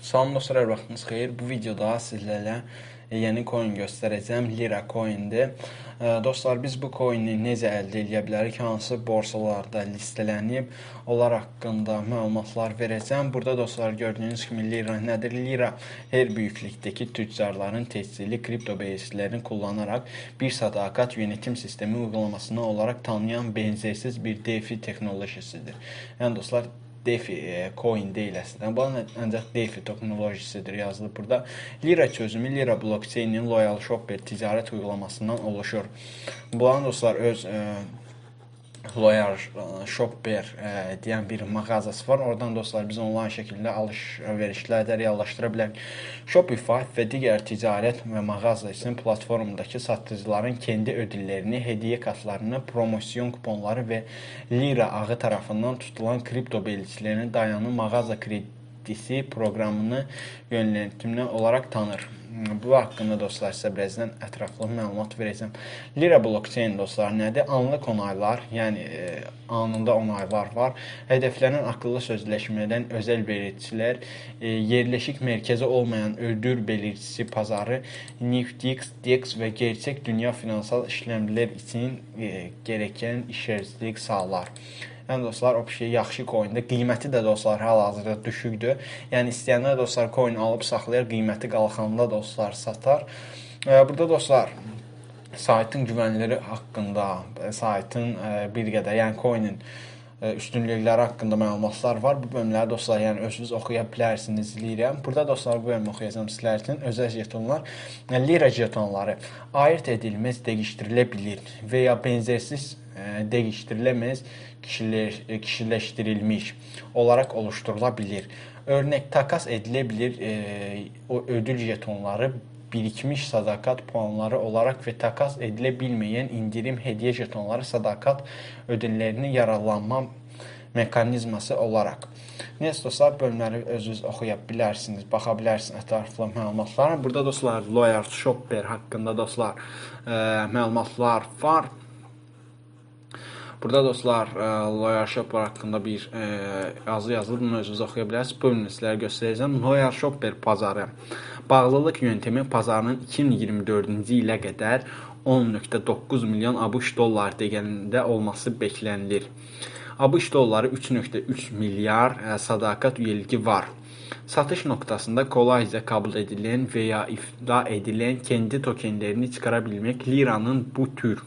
Salam dostlar, hər vaxtınız xeyir. Bu videoda sizlərə yeni coin göstərəcəm. Lira coindir. E, Dostlar, biz bu coini necə əldə edə bilərik? Hansı borsalarda listelənib? Onlar haqqında məlumatlar verəcəm. Burada dostlar gördüyünüz kimi lira nədir? Lira hər böyüklükdəki tüccarların təhsili kripto beyzlərini kullanaraq bir sadakat yönetim sistemi uygulamasını olaraq tanıyan benzersiz bir DeFi texnolojisidir. Yəni dostlar, DeFi e, coin deyil əslində. Bu ancaq DeFi texnolojisidir yazılıb burada. Lira çözümü Lira blockchain-inin Loyal Shopper ticarət uygulamasından oluşur. Bunların dostlar öz e, Loyal e, Shopper e, deyən bir mağazası var. Oradan dostlar biz onlayn şəkildə alış-verişlər də reallaşdıra bilərik. Shopify və digər ticarət və mağaza üçün platformdakı satıcıların kendi ödüllərini, hədiyyə kartlarını, promosyon kuponları və Lira ağı tərəfindən tutulan kripto belirtilərini dayanı mağaza kredisi proqramını yönləndirmə olaraq tanır. Bu haqqında dostlar sizə birazdan ətraflı məlumat verəcəm. Lira blockchain dostlar nədir? Anlıq onaylar, yəni e, anında onaylar var. Hədəflənən akıllı sözləşmədən özəl belirticilər, e, yerləşik mərkəzi olmayan ödül belirticisi bazarı, NFTX, DEX və gerçək dünya finansal işləmlər üçün e, gerəkən işərçilik sağlar. Yəni dostlar, o şey yaxşı coindir. Qiyməti də dostlar hal-hazırda düşükdür. Yəni istəyənlər dostlar coin alıb saxlayar, qiyməti qalxanda dostlar satar. E, Burada dostlar saytın güvənləri haqqında, e, saytın e, bir qədər, yəni coinin üstünlükləri haqqında məlumatlar var. Bu bölümləri dostlar, yəni özünüz oxuya bilərsiniz deyirəm. Burada dostlar bu bölümü oxuyacağam sizlər üçün. Özəl jetonlar, yəni lira jetonları ayırt edilməz, dəyişdirilə bilir və ya benzersiz e, dəyişdiriləməz e, kişiləşdirilmiş olaraq oluşturula bilər. Örnək takas edilə bilər e, o ödül jetonları birikmiş sadakat puanları olaraq və takas edilə bilməyən indirim hədiyyə jetonları sadakat ödüllərini yararlanma mexanizması olaraq. Neyse dostlar, bölümləri özünüz oxuya bilərsiniz, baxa bilərsiniz ətraflı məlumatlara. Burada dostlar, Lawyer Shopper haqqında dostlar e, məlumatlar var. Burada dostlar, e, Lawyer Shopper haqqında bir e, yazı yazılıb, bunu özünüz oxuya bilərsiniz. Bu bölümdə sizlərə göstərəcəm. Lawyer Shopper bazarı bağlılıq yöntəmi bazarının 2024-cü ilə qədər 10.9 milyon ABŞ dollar dəyərində olması bəklənilır. ABŞ dolları 3.3 milyar e, sadakat üyeliği var. Satış noktasında kolayca kabul edilen veya ifda edilen kendi tokenlerini çıkarabilmek liranın bu tür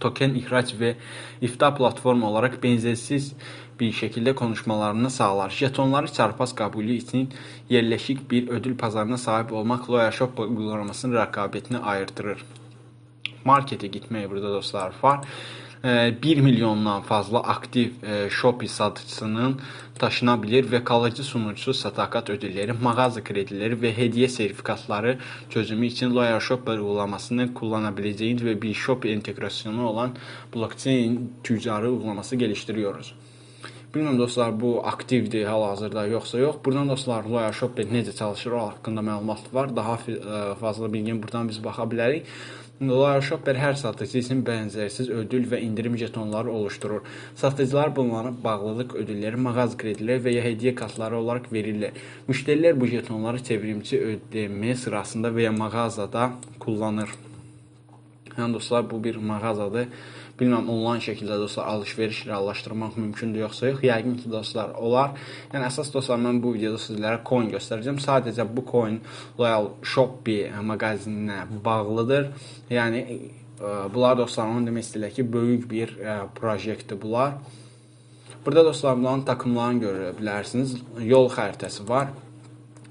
token ihraç ve ifta platformu olarak benzersiz bir şekilde konuşmalarını sağlar. Jetonları çarpaz kabulü için yerleşik bir ödül pazarına sahip olmak Loya Shop uygulamasının rekabetini ayırtırır. Markete gitmeye burada dostlar var. 1 milyondan fazla aktiv Shopee satıcısının taşına bilir və kalıcı sunucusu sadakat ödülləri, mağaza krediləri və hədiyyə sertifikatları çözümü üçün Loyal Shopper uygulamasını kullana biləcəyiniz və bir Shopee integrasyonu olan blockchain tüccarı uygulaması geliştiriyoruz. Bilmirəm dostlar bu aktivdir hal-hazırda yoxsa yox. Buradan dostlar Loyal Shopper necə çalışır o haqqında məlumat var. Daha e, fazla bilgin buradan biz baxa bilərik. Loyal Shopper hər satıcı üçün bənzərsiz ödül və indirim jetonları oluşturur. Satıcılar bunları bağlılıq ödülləri, mağaza krediləri və ya hədiyyə kartları olaraq verirlər. Müştərilər bu jetonları çevrimçi ödəmə sırasında və ya mağazada kullanır. Yəni dostlar bu bir mağazadır. Bilməm onlayn şəkildə dostlar alış-veriş reallaşdırmaq mümkündür yoxsa yox. Yəqin ki dostlar olar. Yəni əsas dostlar mən bu videoda sizlərə coin göstərəcəm. Sadəcə bu coin Loyal Shopee mağazininə bağlıdır. Yəni e, bunlar dostlar onu demək istəyirlər ki, böyük bir ə, e, proyektdir bunlar. Burada dostlar bunların takımlarını görə bilərsiniz. Yol xəritəsi var.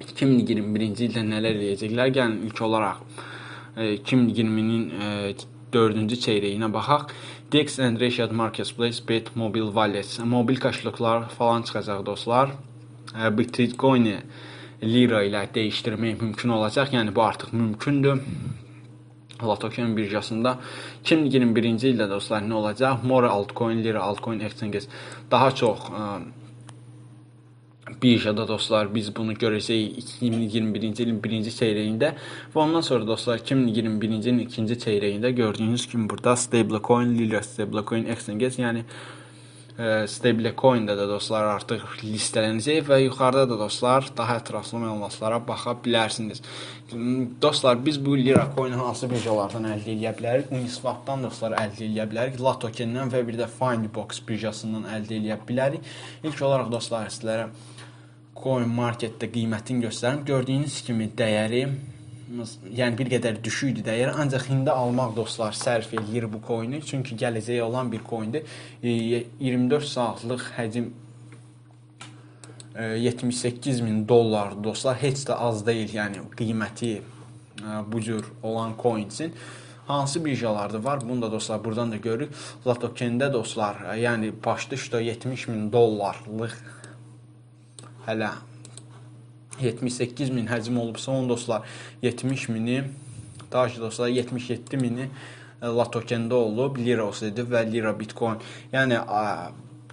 2021-ci ildə nələr edəcəklər? Gəlin ilk olaraq 2020-nin e, 4-cü çeyrəyinə baxaq. Dex and Rashad Marketplace Bet Mobile Wallets mobil kaşlıqlar falan çıxacaq dostlar. E, Bitcoin-i lira ilə dəyişdirmək mümkün olacaq. Yəni bu artıq mümkündür. Latoken birjasında 2021-ci ildə dostlar nə olacaq? More altcoin, lira altcoin exchange daha çox ə, birjada dostlar biz bunu görəcəyik 2021-ci ilin birinci çeyrəyində və ondan sonra dostlar 2021-ci ilin ikinci çeyrəyində gördüyünüz kimi burada stablecoin, Lira stablecoin exchange yəni e, stablecoin-də də dostlar artıq listelənəcək və yuxarıda da dostlar daha ətraflı məlumatlara baxa bilərsiniz. Dostlar, biz bu Lira coin-i hansı birjalardan əldə edə bilərik? Uniswap-dan dostlar əldə edə bilərik, Latoken-dən və bir də Findbox birjasından əldə edə bilərik. İlk olaraq dostlar sizlərə Coin Market-də qiymətini göstərim. Gördüyünüz kimi dəyəri yəni bir qədər düşükdür dəyəri, ancaq indi almaq dostlar sərf eləyir bu coin-i, çünki gələcəyi olan bir coin-dir. 24 saatlıq həcm 78 min dollar dostlar heç də az deyil, yəni qiyməti bu cür olan coin üçün hansı birjalarda var? Bunu da dostlar buradan da görürük. Latoken-də dostlar, yəni başda 70 min dollarlıq hələ 78 min həcm olubsa, onun dostlar 70 mini, daha ki dostlar 77 mini e, Latokende olub, lira olsaydı və lira bitcoin. Yəni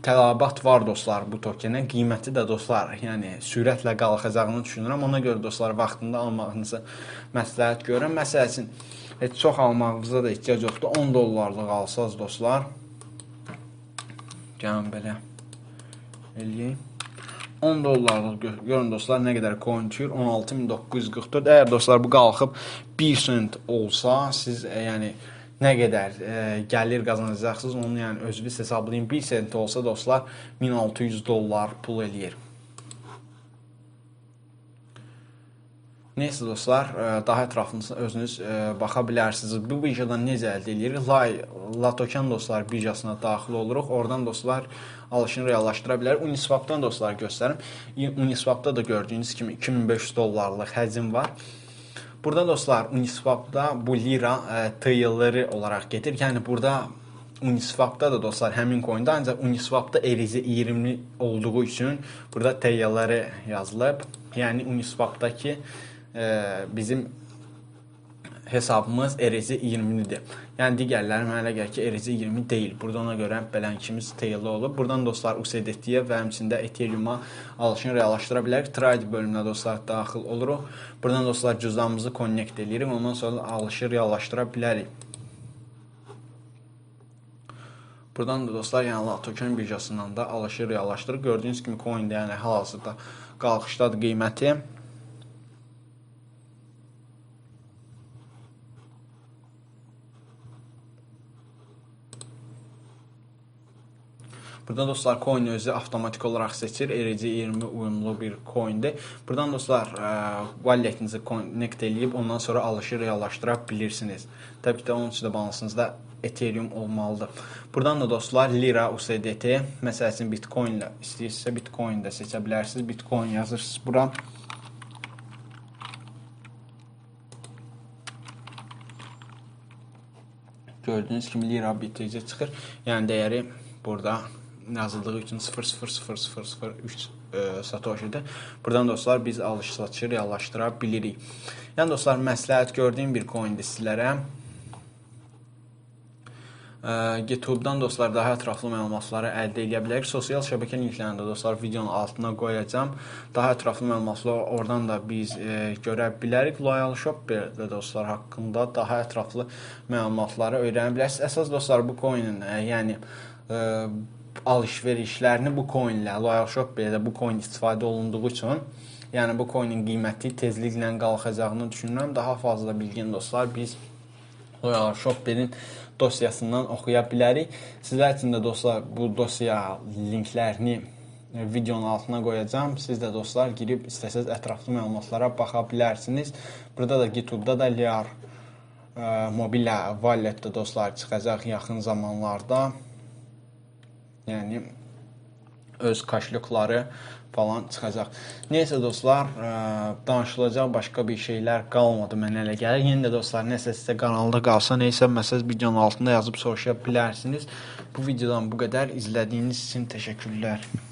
tələbat var dostlar bu tokenə. Qiyməti də dostlar, yəni sürətlə qalxacağını düşünürəm. Ona görə dostlar vaxtında almağınızı məsləhət görürəm. Məsəl üçün heç çox almağınıza da ehtiyac yoxdur. 10 dollarlıq alsaz dostlar. Gəlin belə eləyək. 10 dollarlıq görün dostlar nə qədər coin düşür? 16944. Əgər dostlar bu qalxıb 1 sent olsa, siz e, yəni nə qədər e, gəlir qazanacaqsınız, onu yəni özünüz hesablayın. 1 sent olsa dostlar 1600 dollar pul eləyir. Neysə dostlar, e, daha ətraflı özünüz e, baxa bilərsiniz. Bu birjadan necə əldə edirik? Lay Latoken dostlar birjasına daxil oluruq. Oradan dostlar alışını reallaşdıra bilər. Uniswap-dan dostlar göstərim. Uniswap-da da gördüyünüz kimi 2500 dollarlıq həcm var. Burada dostlar Uniswap-da bu lira e, TL-ləri olaraq gedir. Yəni burada Uniswap-da da dostlar həmin coin-də ancaq Uniswap-da erizi 20 olduğu üçün burada TL-ləri yazılıb. Yəni Uniswap-dakı bizim hesabımız ERC 20-dir. Yəni digərləri mənə elə gəlir ki, ERC 20 deyil. Burada ona görə belənkimiz TL olub. Buradan dostlar USDT-yə və həmçində Ethereum-a alışını reallaşdıra bilərik. Trade bölümünə dostlar daxil oluruq. Buradan dostlar cüzdanımızı connect eləyirik. Ondan sonra alışı reallaşdıra bilərik. Buradan da dostlar, yəni token birjasından da alışı reallaşdırır. Gördüyünüz kimi coin-də yəni hal-hazırda qalxışdadır qiyməti. Burada dostlar coin özü avtomatik olaraq seçir. ERC20 uyumlu bir coindir. Buradan dostlar walletinizi connect eləyib ondan sonra alışı reallaşdıra bilirsiniz. Təbii ki də onun üçün də balansınızda Ethereum olmalıdır. Buradan da dostlar Lira USDT, məsəl üçün Bitcoin ilə istəyirsinizsə Bitcoin də seçə bilərsiniz. Bitcoin yazırsınız bura. Gördüyünüz kimi Lira BTC çıxır. Yəni dəyəri burada yazıldığı üçün 0.00003 e, Satoshi-dir. Buradan dostlar biz alış-satışı reallaşdıra bilirik. Yəni dostlar məsləhət gördüyüm bir coin-dir sizlərə. GitHub-dan dostlar daha ətraflı məlumatları əldə edə bilərik. Sosial şəbəkə linklərini də dostlar videonun altına qoyacağam. Daha ətraflı məlumatları oradan da biz e, görə bilərik. Loyal Shopper-də dostlar haqqında daha ətraflı məlumatları öyrənə bilərsiniz. Əsas dostlar bu coin-in e, yəni e, alış-verişlərini bu coinlə, Loyal Shop-belə də bu coin istifadə olunduğu üçün, yəni bu coinin qiyməti tezliklə qalxacağını düşünürəm. Daha fazla bilgin dostlar biz Loyal Shop-in dosyasından oxuya bilərik. Sizlər üçün də dostlar bu dosya linklərini videonun altına qoyacağam. Siz də dostlar girib istəsəz ətraflı məlumatlara baxa bilərsiniz. Burada da GitHub-da da Liar ə, mobil wallet də dostlar çıxacaq yaxın zamanlarda. Yəni öz kaşlyokları falan çıxacaq. Nəysə dostlar, ə, danışılacaq başqa bir şeylər qalmadı mənə elə gəlir. Yenə də dostlar, nəsə sizə kanalda qalsa, nəysə məsəl videonun altında yazıb soruşa bilərsiniz. Bu videodan bu qədər. İzlədiyiniz üçün təşəkkürlər.